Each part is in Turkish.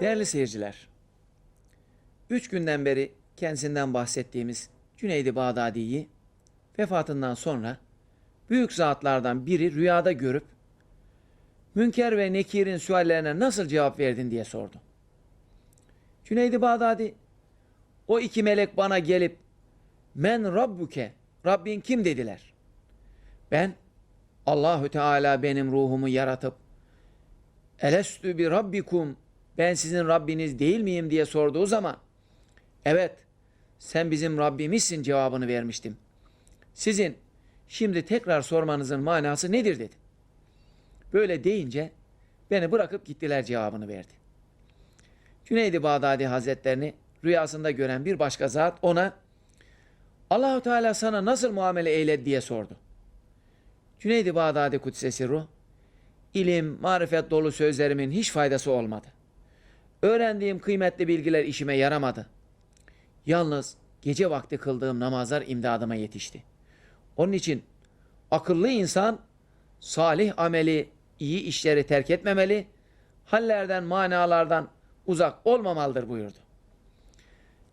Değerli seyirciler, üç günden beri kendisinden bahsettiğimiz Cüneydi Bağdadi'yi vefatından sonra büyük zatlardan biri rüyada görüp Münker ve Nekir'in suallerine nasıl cevap verdin diye sordu. Cüneydi Bağdadi, o iki melek bana gelip men rabbuke, Rabbin kim dediler. Ben, Allahü Teala benim ruhumu yaratıp Elestü bi rabbikum ben sizin Rabbiniz değil miyim diye sorduğu zaman evet sen bizim Rabbimizsin cevabını vermiştim. Sizin şimdi tekrar sormanızın manası nedir dedi. Böyle deyince beni bırakıp gittiler cevabını verdi. Cüneydi Bağdadi Hazretlerini rüyasında gören bir başka zat ona Allahu Teala sana nasıl muamele eyledi diye sordu. Cüneydi Bağdadi Kudsesi Ruh ilim, marifet dolu sözlerimin hiç faydası olmadı. Öğrendiğim kıymetli bilgiler işime yaramadı. Yalnız gece vakti kıldığım namazlar imdadıma yetişti. Onun için akıllı insan salih ameli, iyi işleri terk etmemeli, hallerden, manalardan uzak olmamalıdır buyurdu.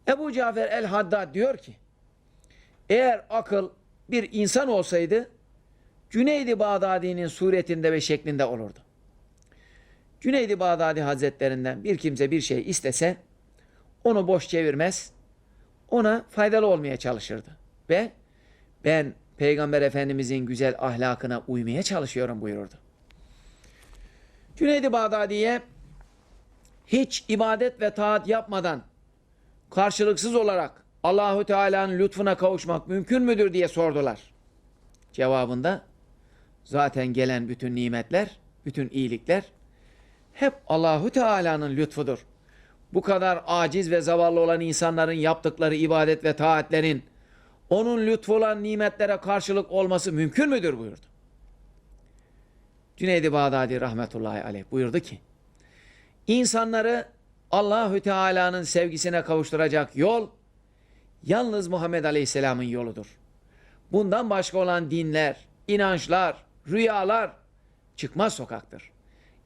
Ebu Cafer el-Haddad diyor ki, eğer akıl bir insan olsaydı, Cüneydi Bağdadi'nin suretinde ve şeklinde olurdu. Cüneydi Bağdadi Hazretlerinden bir kimse bir şey istese onu boş çevirmez, ona faydalı olmaya çalışırdı. Ve ben Peygamber Efendimizin güzel ahlakına uymaya çalışıyorum buyururdu. Cüneydi Bağdadi'ye hiç ibadet ve taat yapmadan karşılıksız olarak Allahu Teala'nın lütfuna kavuşmak mümkün müdür diye sordular. Cevabında zaten gelen bütün nimetler, bütün iyilikler hep Allahu Teala'nın lütfudur. Bu kadar aciz ve zavallı olan insanların yaptıkları ibadet ve taatlerin onun lütfu olan nimetlere karşılık olması mümkün müdür buyurdu. Cüneydi Bağdadi rahmetullahi aleyh buyurdu ki insanları Allahü Teala'nın sevgisine kavuşturacak yol yalnız Muhammed Aleyhisselam'ın yoludur. Bundan başka olan dinler, inançlar, rüyalar çıkmaz sokaktır.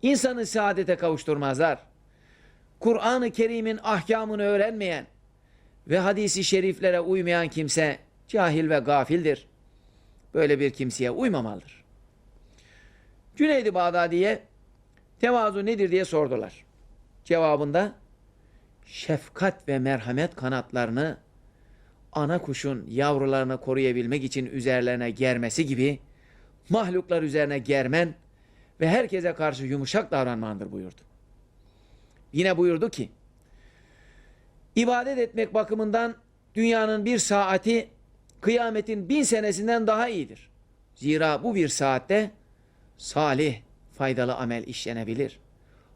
İnsanı saadete kavuşturmazlar. Kur'an-ı Kerim'in ahkamını öğrenmeyen ve hadisi şeriflere uymayan kimse cahil ve gafildir. Böyle bir kimseye uymamalıdır. Cüneydi Bağdadi'ye tevazu nedir diye sordular. Cevabında şefkat ve merhamet kanatlarını ana kuşun yavrularını koruyabilmek için üzerlerine germesi gibi mahluklar üzerine germen ve herkese karşı yumuşak davranmandır buyurdu. Yine buyurdu ki, ibadet etmek bakımından dünyanın bir saati kıyametin bin senesinden daha iyidir. Zira bu bir saatte salih, faydalı amel işlenebilir.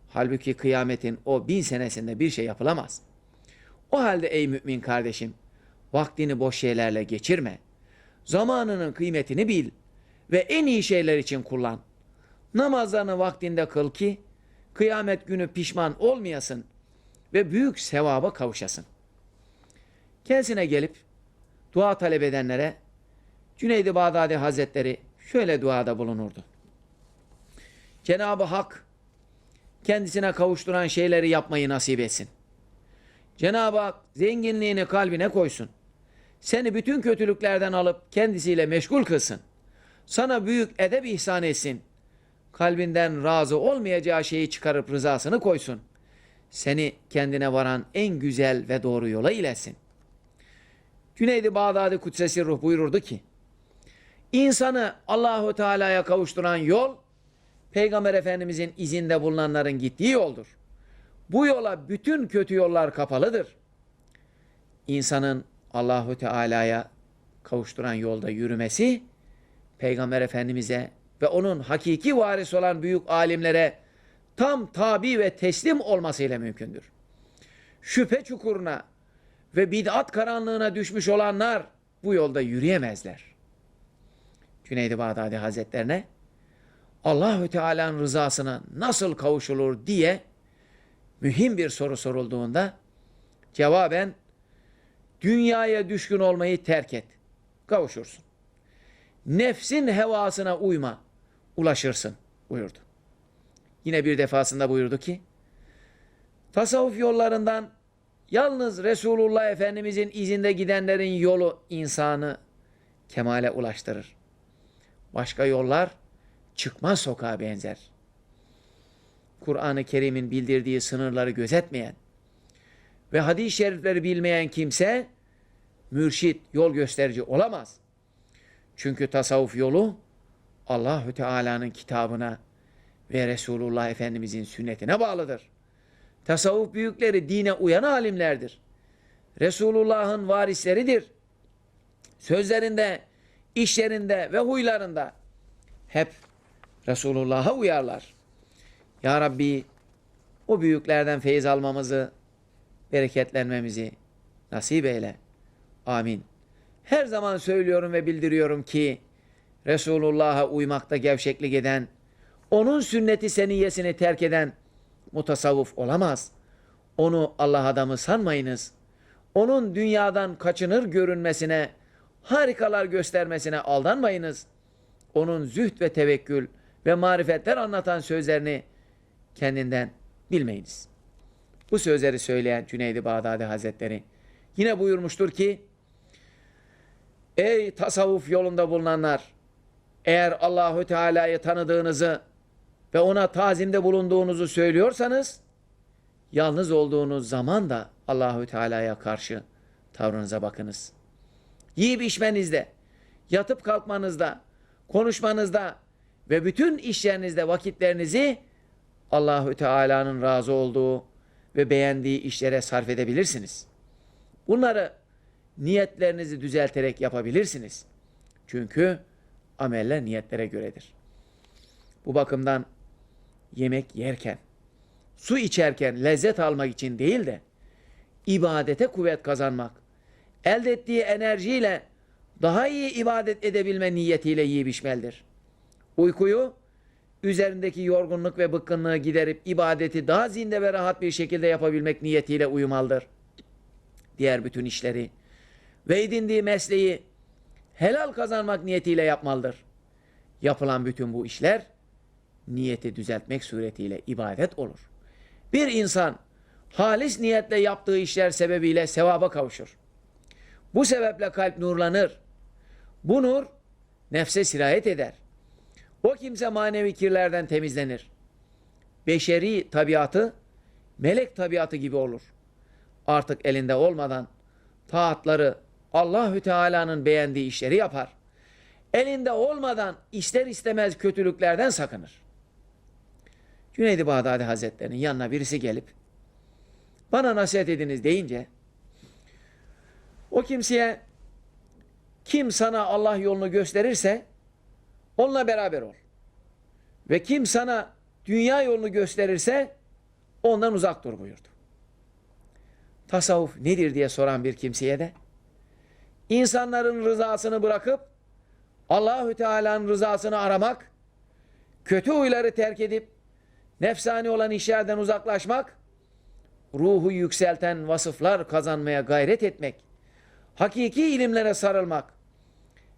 Halbuki kıyametin o bin senesinde bir şey yapılamaz. O halde ey mümin kardeşim, vaktini boş şeylerle geçirme. Zamanının kıymetini bil ve en iyi şeyler için kullan. Namazlarını vaktinde kıl ki kıyamet günü pişman olmayasın ve büyük sevaba kavuşasın. Kendisine gelip dua talep edenlere Cüneydi Bağdadi Hazretleri şöyle duada bulunurdu. Cenab-ı Hak kendisine kavuşturan şeyleri yapmayı nasip etsin. Cenab-ı Hak zenginliğini kalbine koysun. Seni bütün kötülüklerden alıp kendisiyle meşgul kılsın. Sana büyük edep ihsan etsin. Kalbinden razı olmayacağı şeyi çıkarıp rızasını koysun. Seni kendine varan en güzel ve doğru yola iletsin. Cüneydi Bağdadi Kudsesi Ruh buyururdu ki, İnsanı Allahu Teala'ya kavuşturan yol, Peygamber Efendimizin izinde bulunanların gittiği yoldur. Bu yola bütün kötü yollar kapalıdır. İnsanın Allahu Teala'ya kavuşturan yolda yürümesi, Peygamber Efendimiz'e ve onun hakiki varis olan büyük alimlere tam tabi ve teslim olmasıyla mümkündür. Şüphe çukuruna ve bid'at karanlığına düşmüş olanlar bu yolda yürüyemezler. Cüneydi Bağdadi Hazretlerine Allahü Teala'nın rızasına nasıl kavuşulur diye mühim bir soru sorulduğunda cevaben dünyaya düşkün olmayı terk et. Kavuşursun. Nefsin hevasına uyma, ulaşırsın buyurdu. Yine bir defasında buyurdu ki, tasavvuf yollarından yalnız Resulullah Efendimizin izinde gidenlerin yolu insanı kemale ulaştırır. Başka yollar çıkmaz sokağa benzer. Kur'an-ı Kerim'in bildirdiği sınırları gözetmeyen ve hadis-i şerifleri bilmeyen kimse mürşit, yol gösterici olamaz. Çünkü tasavvuf yolu Allahü Teala'nın kitabına ve Resulullah Efendimizin sünnetine bağlıdır. Tasavvuf büyükleri dine uyan alimlerdir. Resulullah'ın varisleridir. Sözlerinde, işlerinde ve huylarında hep Resulullah'a uyarlar. Ya Rabbi o büyüklerden feyiz almamızı, bereketlenmemizi nasip eyle. Amin. Her zaman söylüyorum ve bildiriyorum ki Resulullah'a uymakta gevşeklik eden, onun sünneti seniyesini terk eden mutasavvuf olamaz. Onu Allah adamı sanmayınız. Onun dünyadan kaçınır görünmesine, harikalar göstermesine aldanmayınız. Onun zühd ve tevekkül ve marifetler anlatan sözlerini kendinden bilmeyiniz. Bu sözleri söyleyen Cüneydi Bağdadi Hazretleri yine buyurmuştur ki Ey tasavvuf yolunda bulunanlar eğer Allahü Teala'yı tanıdığınızı ve ona tazimde bulunduğunuzu söylüyorsanız yalnız olduğunuz zaman da Allahü Teala'ya karşı tavrınıza bakınız. Yiyip içmenizde, yatıp kalkmanızda, konuşmanızda ve bütün işlerinizde vakitlerinizi Allahü Teala'nın razı olduğu ve beğendiği işlere sarf edebilirsiniz. Bunları niyetlerinizi düzelterek yapabilirsiniz. Çünkü ameller niyetlere göredir. Bu bakımdan yemek yerken, su içerken lezzet almak için değil de ibadete kuvvet kazanmak, elde ettiği enerjiyle daha iyi ibadet edebilme niyetiyle yiyip içmelidir. Uykuyu üzerindeki yorgunluk ve bıkkınlığı giderip ibadeti daha zinde ve rahat bir şekilde yapabilmek niyetiyle uyumalıdır. Diğer bütün işleri ve edindiği mesleği helal kazanmak niyetiyle yapmalıdır. Yapılan bütün bu işler niyeti düzeltmek suretiyle ibadet olur. Bir insan halis niyetle yaptığı işler sebebiyle sevaba kavuşur. Bu sebeple kalp nurlanır. Bu nur nefse sirayet eder. O kimse manevi kirlerden temizlenir. Beşeri tabiatı melek tabiatı gibi olur. Artık elinde olmadan taatları Allahü Teala'nın beğendiği işleri yapar. Elinde olmadan ister istemez kötülüklerden sakınır. Cüneydi Bağdadi Hazretleri'nin yanına birisi gelip bana nasihat ediniz deyince o kimseye kim sana Allah yolunu gösterirse onunla beraber ol. Ve kim sana dünya yolunu gösterirse ondan uzak dur buyurdu. Tasavvuf nedir diye soran bir kimseye de insanların rızasını bırakıp Allahü Teala'nın rızasını aramak, kötü huyları terk edip nefsani olan işlerden uzaklaşmak, ruhu yükselten vasıflar kazanmaya gayret etmek, hakiki ilimlere sarılmak,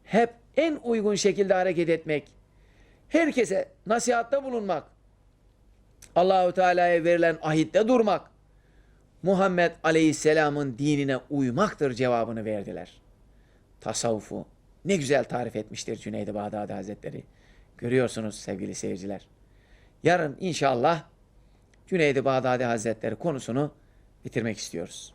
hep en uygun şekilde hareket etmek, herkese nasihatta bulunmak, Allahü Teala'ya verilen ahitte durmak, Muhammed Aleyhisselam'ın dinine uymaktır cevabını verdiler. Tasavvufu ne güzel tarif etmiştir Cüneydi Bağdadi Hazretleri. Görüyorsunuz sevgili seyirciler. Yarın inşallah Cüneydi Bağdadi Hazretleri konusunu bitirmek istiyoruz.